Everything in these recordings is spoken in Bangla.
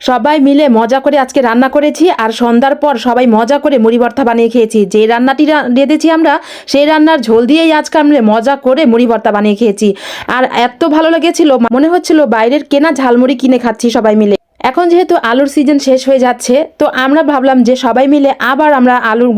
সবাই মিলে মজা করে আজকে রান্না করেছি আর সন্ধ্যার পর সবাই মজা করে মুড়ি ভর্তা বানিয়ে খেয়েছি। যে রান্নাটি রেঁধেছি আমরা, সেই রান্নার ঝোল দিয়েই আজকে আমরা মজা করে মুড়ি ভর্তা বানিয়ে খেয়েছি। আর এত ভালো লেগেছিল মনে হচ্ছিল বাইরের কেনা ঝালমুড়ি কিনে খাচ্ছি সবাই মিলে। এখন যেহেতু আলুর সিজন শেষ হয়ে যাচ্ছে, তো আমরা ভাবলাম যে সবাই মিলে আবার আমরা আলুর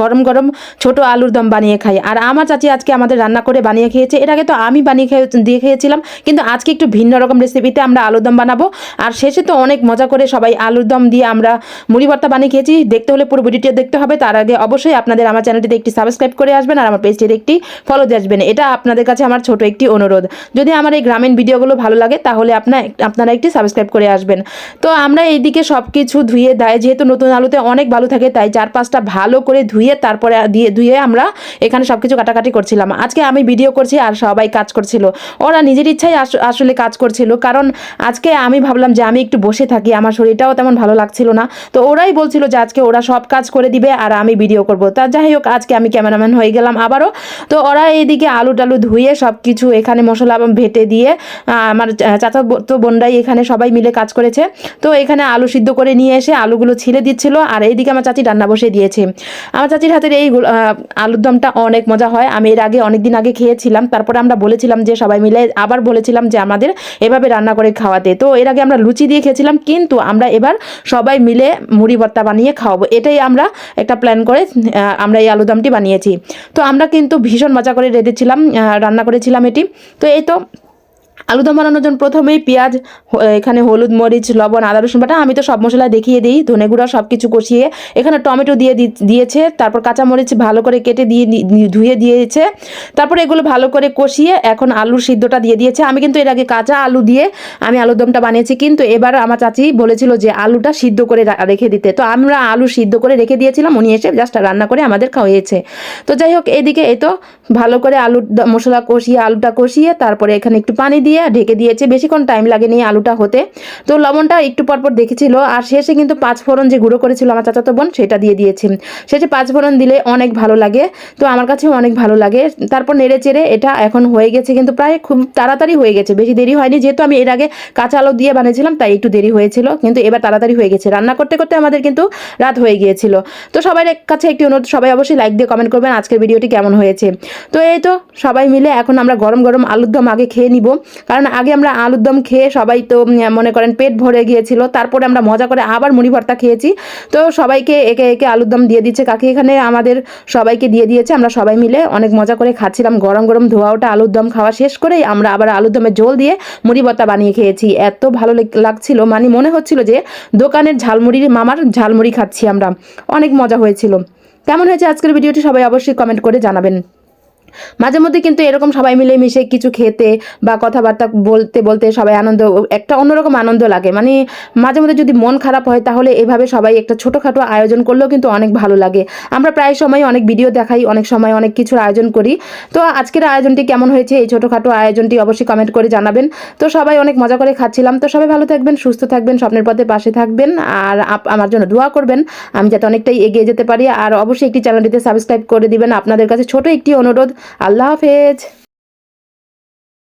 গরম গরম ছোট আলুর দম বানিয়ে খাই। আর আমার চাচি আজকে আমাদের রান্না করে বানিয়ে খেয়েছে। এর আগে তো আমি বানিয়ে খেয়ে, দিয়ে খেয়েছিলাম, কিন্তু আজকে একটু ভিন্ন রকম রেসিপিতে আমরা আলুর দম বানাবো। আর শেষে তো অনেক মজা করে সবাই আলুর দম দিয়ে আমরা মুড়ি ভর্তা বানিয়ে খেয়েছি। দেখতে হলে পুরো ভিডিওটি দেখতে হবে। তার আগে অবশ্যই আপনাদের আমার চ্যানেলটিতে একটি সাবস্ক্রাইব করে আসবেন আর আমার পেজটিতে একটি ফলো দিয়ে আসবেন। এটা আপনাদের কাছে আমার ছোট একটি অনুরোধ। যদি আমার এই গ্রামীণ ভিডিওগুলো ভালো লাগে, তাহলে আপনার আপনারা একটি সাবস্ক্রাইব করে আসবেন। তো আমরা এইদিকে সব কিছু ধুয়ে দেয়, যেহেতু নতুন আলুতে অনেক ভালো থাকে, তাই চার পাঁচটা ভালো করে ধুয়ে তারপরে দিয়ে, ধুয়ে আমরা এখানে সব কিছু কাটাকাটি করছিলাম। আজকে আমি ভিডিও করছি আর সবাই কাজ করছিল। ওরা নিজের ইচ্ছাই আস- আসলে কাজ করছিল। কারণ আজকে আমি ভাবলাম যে আমি একটু বসে থাকি, আমার শরীরটাও তেমন ভালো লাগছিল না। তো ওরাই বলছিল যে আজকে ওরা সব কাজ করে দিবে আর আমি ভিডিও করব। তা যাই হোক, আজকে আমি ক্যামেরাম্যান হয়ে গেলাম আবারও। তো ওরা এইদিকে আলু টালু ধুয়ে সব কিছু এখানে মশলা ভেটে দিয়ে আমার চাচা তো বোনরাই এখানে সবাই মিলে কাজ করেছে। তো এখানে আলু সিদ্ধ করে নিয়ে এসে আলুগুলো ছিলে দিচ্ছিল, আর এইদিকে আমার চাচি রান্না বসে দিয়েছে। আমার চাচির হাতের এই আলুর দমটা অনেক মজা হয়। আমি এর আগে অনেক দিন আগে খেয়েছিলাম, তারপরে আমরা বলেছিলাম যে সবাই মিলে আবার বলেছিলাম যে আমাদের এভাবে রান্না করে খাওয়াতে। তো এর আগে আমরা লুচি দিয়ে খেয়েছিলাম, কিন্তু আমরা এবার সবাই মিলে মুড়ি ভর্তা বানিয়ে খাওয়াবো। এটাই আমরা একটা প্ল্যান করে আমরা এই আলুর দমটি বানিয়েছি। তো আমরা কিন্তু ভীষণ মজা করে রেঁধেছিলাম রান্না করেছিলাম এটি। তো এই তো আলুদম বানানোর জন্য প্রথমেই পেঁয়াজ এখানে হলুদ, মরিচ, লবণ, আদা, রসুন বাটা আমি তো সব মশলা দেখিয়ে দিই, ধনে গুঁড়া সব কিছু কষিয়ে। এখানে টমেটো দিয়ে দিয়েছে, তারপর কাঁচা মরিচ ভালো করে কেটে দিয়ে ধুয়ে দিয়েছে। তারপর এগুলো ভালো করে কষিয়ে এখন আলুর সিদ্ধটা দিয়ে দিয়েছে। আমি কিন্তু এর আগে কাঁচা আলু দিয়ে আমি আলুর দমটা বানিয়েছি, কিন্তু এবার আমার চাচি বলেছিল যে আলুটা সিদ্ধ করে রেখে দিতে। তো আমরা আলু সিদ্ধ করে রেখে দিয়েছিলাম, উনি এসে জাস্ট রান্না করে আমাদের খাওয়িয়েছে। তো যাই হোক, এদিকে এই তো ভালো করে আলুর দ- মশলা কষিয়ে, আলুটা কষিয়ে, তারপরে এখানে একটু পানি দিয়ে ঢেকে দিয়েছে। বেশিক্ষণ টাইম লাগেনি আলুটা হতে। তো লবণটা একটু পরপর দেখেছিল। আর শেষে কিন্তু পাঁচ ফোড়ন যে গুঁড়ো করেছিল আমার চাচাতো বোন, সেটা দিয়ে দিয়েছে। শেষে পাঁচ ফোড়ন দিলে অনেক ভালো লাগে। তো আমার কাছেও অনেক ভালো লাগে। তারপর নেড়ে চেড়ে এটা এখন হয়ে গেছে কিন্তু প্রায় খুব তাড়াতাড়ি হয়ে গেছে। বেশি দেরি হয়নি। যেহেতু আমি এর আগে কাঁচা আলু দিয়ে বানিয়েছিলাম, তাই একটু দেরি হয়েছিল। কিন্তু এবার তাড়াতাড়ি হয়ে গেছে। রান্না করতে করতে আমাদের কিন্তু রাত হয়ে গিয়েছিল। তো সবার কাছে একটি অনুরোধ, সবাই অবশ্যই লাইক দিয়ে কমেন্ট করবেন আজকের ভিডিওটি কেমন হয়েছে। তো এই তো সবাই মিলে এখন আমরা গরম গরম আলুর দম আগে খেয়ে নিব। কারণ আগে আমরা আলুর দম খেয়ে সবাই তো মনে করেন পেট ভরে গিয়েছিল, তারপরে আমরা মজা করে আবার মুড়ি ভর্তা খেয়েছি। তো সবাইকে একে একে আলুর দম দিয়ে দিচ্ছে কাকি। এখানে আমাদের সবাইকে দিয়ে দিয়েছে, আমরা সবাই মিলে অনেক মজা করে খাচ্ছিলাম। গরম গরম ধোয়া ওটা, আলুর দম খাওয়া শেষ করেই আমরা আবার আলুর দমে জল দিয়ে মুড়ি ভর্তা বানিয়ে খেয়েছি। এত ভালো লেগ- লাগছিল মানে মনে হচ্ছিল যে দোকানের ঝালমুড়ির মামার ঝালমুড়ি খাচ্ছি আমরা। অনেক মজা হয়েছিল। কেমন হয়েছে আজকের ভিডিওটি সবাই অবশ্যই কমেন্ট করে জানাবেন। মাঝে মধ্যে কিন্তু এরকম সবাই মিলে মিশে কিছু খেতে বা কথাবার্তা বলতে বলতে সবাই আনন্দ, একটা অন্যরকম আনন্দ লাগে। মানে মাঝে মধ্যে যদি মন খারাপ হয়, তাহলে এভাবে সবাই একটা ছোটোখাটো আয়োজন করলেও কিন্তু অনেক ভালো লাগে। আমরা প্রায় সময় অনেক ভিডিও দেখাই, অনেক সময় অনেক কিছুর আয়োজন করি। তো আজকের আয়োজনটি কেমন হয়েছে, এই ছোটোখাটো আয়োজনটি অবশ্যই কমেন্ট করে জানাবেন। তো সবাই অনেক মজা করে খাচ্ছিলাম। তো সবাই ভালো থাকবেন, সুস্থ থাকবেন, স্বপ্নের পথে পাশে থাকবেন। আর আমার জন্য দোয়া করবেন। আমি যাতে অনেকটাই এগিয়ে যেতে পারি। আর অবশ্যই একটি চ্যানেলটিতে সাবস্ক্রাইব করে দিবেন। আপনাদের কাছে ছোট একটি অনুরোধ আল্লাহ হাফেজ